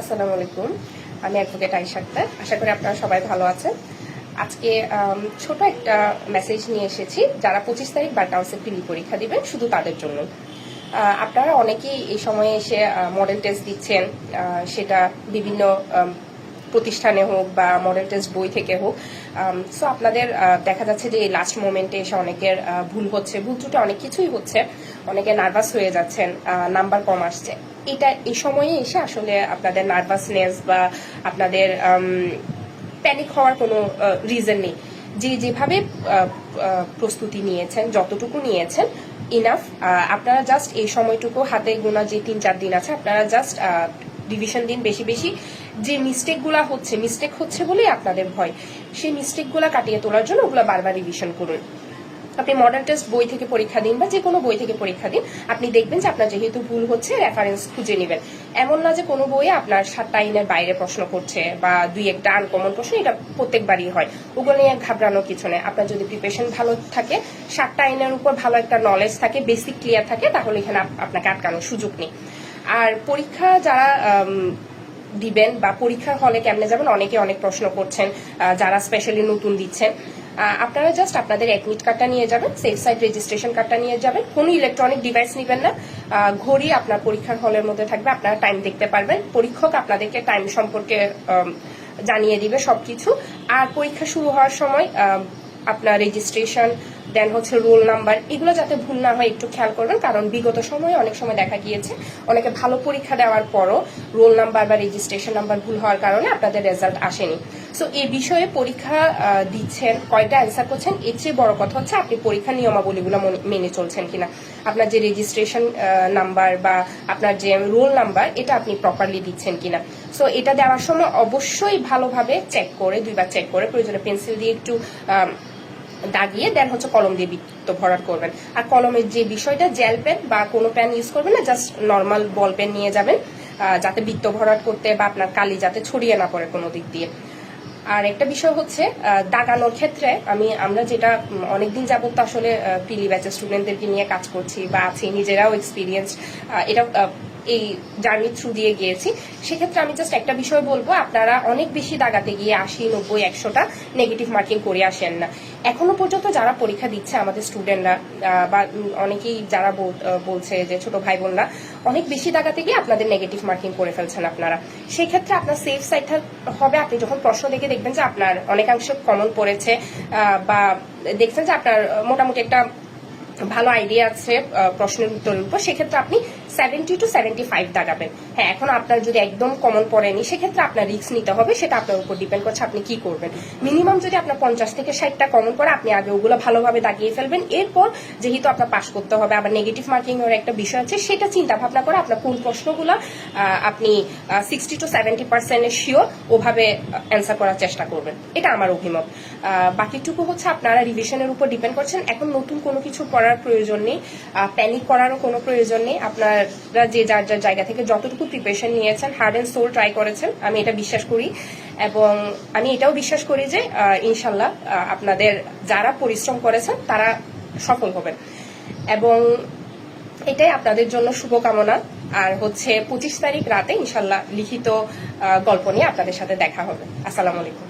আসসালামু আলাইকুম। আমি অ্যাডভোকেট আইসা আক্তার। আশা করি আপনারা সবাই ভালো আছেন। আজকে ছোট একটা মেসেজ নিয়ে এসেছি। যারা পঁচিশ তারিখ বার কাউন্সিল প্রিলি পরীক্ষা দিবেন, শুধু তাদের জন্য। আপনারা অনেকেই এই সময়ে এসে মডেল টেস্ট দিচ্ছেন। সেটা বিভিন্ন প্রতিষ্ঠানে হোক বা মডেল টেস্ট বই থেকে হোক। সো আপনাদের দেখা যাচ্ছে যে এই লাস্ট মোমেন্টে এসে অনেকের ভুল হচ্ছে। ভুল ত্রুটি অনেক কিছুই হচ্ছে। অনেকে নার্ভাস হয়ে যাচ্ছেন। নাম্বার কম আসছে। এটা এই সময়ে এসে আসলে আপনাদের নার্ভাসনেস বা আপনাদের প্যানিক হওয়ার কোনো রিজন নেই। যে যেভাবে প্রস্তুতি নিয়েছেন, যতটুকু নিয়েছেন ইনাফ আপনারা জাস্ট এই সময়টুকু হাতে গোনা যে তিন চার দিন আছে, আপনারা জাস্ট ডিভিশন দিন বেশি বেশি। যে মিস্টেকগুলা হচ্ছে মিস্টেক হচ্ছে বলেই আপনাদের ভয়। সেই মিস্টেকগুলা কাটিয়ে তোলার জন্য ওগুলো বারবার রিভিশন করুন। আপনি মডার্ন টেস্ট বই থেকে পরীক্ষা দিন বা যে কোনো বই থেকে পরীক্ষা দিন, আপনি দেখবেন যে আপনার যেহেতু ভুল হচ্ছে রেফারেন্স খুঁজে নেবেন। এমন না যে কোনো বইয়ে আপনার সাতটা আইনের বাইরে প্রশ্ন করছে বা দুই একটা আনকমন প্রশ্ন, এটা প্রত্যেকবারই হয়। ওগুলো নিয়ে ঘাবড়ানোর কিছু নেই। আপনার যদি প্রিপারেশন ভালো থাকে সাতটা আইনের উপর ভালো একটা নলেজ থাকে বেসিক ক্লিয়ার থাকে, তাহলে এখানে আপনাকে আটকানোর সুযোগ নেই। আর পরীক্ষা যারা দিবেন বা পরীক্ষার হলে কেমনে যাবেন, অনেকে অনেক প্রশ্ন করছেন যারা স্পেশালি নতুন দিচ্ছেন। আপনারা জাস্ট আপনাদের অ্যাডমিট কার্ডটা নিয়ে যাবেন সেফ সাইড রেজিস্ট্রেশন কার্ডটা নিয়ে যাবেন। কোনো ইলেকট্রনিক ডিভাইস নেবেন না। ঘড়ি আপনার পরীক্ষার হলের মধ্যে থাকবে, আপনারা টাইম দেখতে পারবেন। পরীক্ষক আপনাদেরকে টাইম সম্পর্কে জানিয়ে দিবে সবকিছু। আর পরীক্ষা শুরু হওয়ার সময় আপনার রেজিস্ট্রেশন দেন হচ্ছে রোল নাম্বার এগুলো যাতে ভুল না হয়, একটু খেয়াল করবেন। কারণ বিগত সময়ে অনেক সময় দেখা গিয়েছে, অনেকে ভালো পরীক্ষা দেওয়ার পরও রোল নাম্বার বা রেজিস্ট্রেশন নাম্বার ভুল হওয়ার কারণে আপনাদের রেজাল্ট আসেনি। সো এই বিষয়ে পরীক্ষা দিচ্ছেন, কয়টা অ্যান্সার করছেন, এর চেয়ে বড় কথা হচ্ছে আপনি পরীক্ষা নিয়মাবলীগুলো মনে- মেনে চলছেন কিনা। আপনার যে রেজিস্ট্রেশন নাম্বার বা আপনার যে রোল নাম্বার এটা আপনি প্রপারলি দিচ্ছেন কিনা। সো এটা দেওয়ার সময় অবশ্যই ভালোভাবে চেক করে, দুইবার চেক করে, প্রয়োজনে পেন্সিল দিয়ে একটু দাগিয়ে দেন হচ্ছে কলম দিয়ে বৃত্ত ভরাট করবেন। আর কলমের যে বিষয়টা জেল পেন বা কোনো পেন ইউজ করবেন না জাস্ট নর্মাল বল পেন নিয়ে যাবেন যাতে বৃত্ত ভরাট করতে বা আপনার কালি যাতে ছড়িয়ে না পড়ে কোনো দিক দিয়ে। আর একটা বিষয় হচ্ছে দাগানোর ক্ষেত্রে আমি, আমরা যেটা অনেকদিন যাবত আসলে পিলি ব্যাচের স্টুডেন্টদেরকে নিয়ে কাজ করছি বা আছি, নিজেরাও এক্সপিরিয়েন্স এটা এই জার্নি থ্রু দিয়ে গিয়েছি। সেক্ষেত্রে আমি জাস্ট একটা বিষয় বলব, আপনারা অনেক বেশি দাগাতে গিয়ে আশি, নব্বই, একশোটা নেগেটিভ মার্কিং করে আসেন না। এখনও পর্যন্ত যারা পরীক্ষা দিচ্ছে আমাদের স্টুডেন্টরা বা অনেকেই যারা বলছে যে ছোট ভাই বোনরা অনেক বেশি দাগাতে গিয়ে আপনাদের নেগেটিভ মার্কিং করে ফেলছেন আপনারা। সেক্ষেত্রে আপনার সেফ সাইডটা হবে, আপনি যখন প্রশ্ন দেখে দেখবেন যে আপনার অনেকাংশ কমন পড়েছে বা দেখছেন যে আপনার মোটামুটি একটা ভালো আইডিয়া আছে প্রশ্নের উত্তরের উপর, সেক্ষেত্রে আপনি সেভেন্টি টু সেভেন্টি ফাইভ দাঁড়াবেন হ্যাঁ এখন আপনার যদি একদম কমন পড়েনি সেক্ষেত্রে আপনার রিস্ক নিতে হবে, সেটা আপনার উপর ডিপেন্ড করছে আপনি কি করবেন। মিনিমাম যদি আপনার পঞ্চাশ থেকে ষাটটা কমন পড়ে, আপনি আগে ওগুলো ভালোভাবে দাগিয়ে ফেলবেন। এরপর যেহেতু আপনার পাশ করতে হবে, আবার নেগেটিভ মার্কিং এর একটা বিষয় আছে, সেটা চিন্তা ভাবনা করে আপনার কোন প্রশ্নগুলো আপনি সিক্সটি টু সেভেন্টি পার্সেন্টের শিওর ওভাবে অ্যান্সার করার চেষ্টা করবেন। এটা আমার অভিমত। বাকিটুকু হচ্ছে আপনারা রিভিশনের উপর ডিপেন্ড করছেন। এখন নতুন কোনো কিছু পড়ার প্রয়োজন নেই। প্যানিক করারও কোনো প্রয়োজন নেই। আপনারা যে যার যার জায়গা থেকে যতটুকু প্রিপারেশন নিয়েছেন হার্ড অ্যান্ড সোল ট্রাই করেছেন, আমি এটা বিশ্বাস করি। এবং আমি এটাও বিশ্বাস করি যে ইনশাল্লাহ আপনাদের যারা পরিশ্রম করেছেন, তারা সফল হবেন। এবং এটাই আপনাদের জন্য শুভকামনা। আর হচ্ছে পঁচিশ তারিখ রাতে ইনশাল্লাহ লিখিত গল্প নিয়ে আপনাদের সাথে দেখা হবে। আসসালামু আলাইকুম।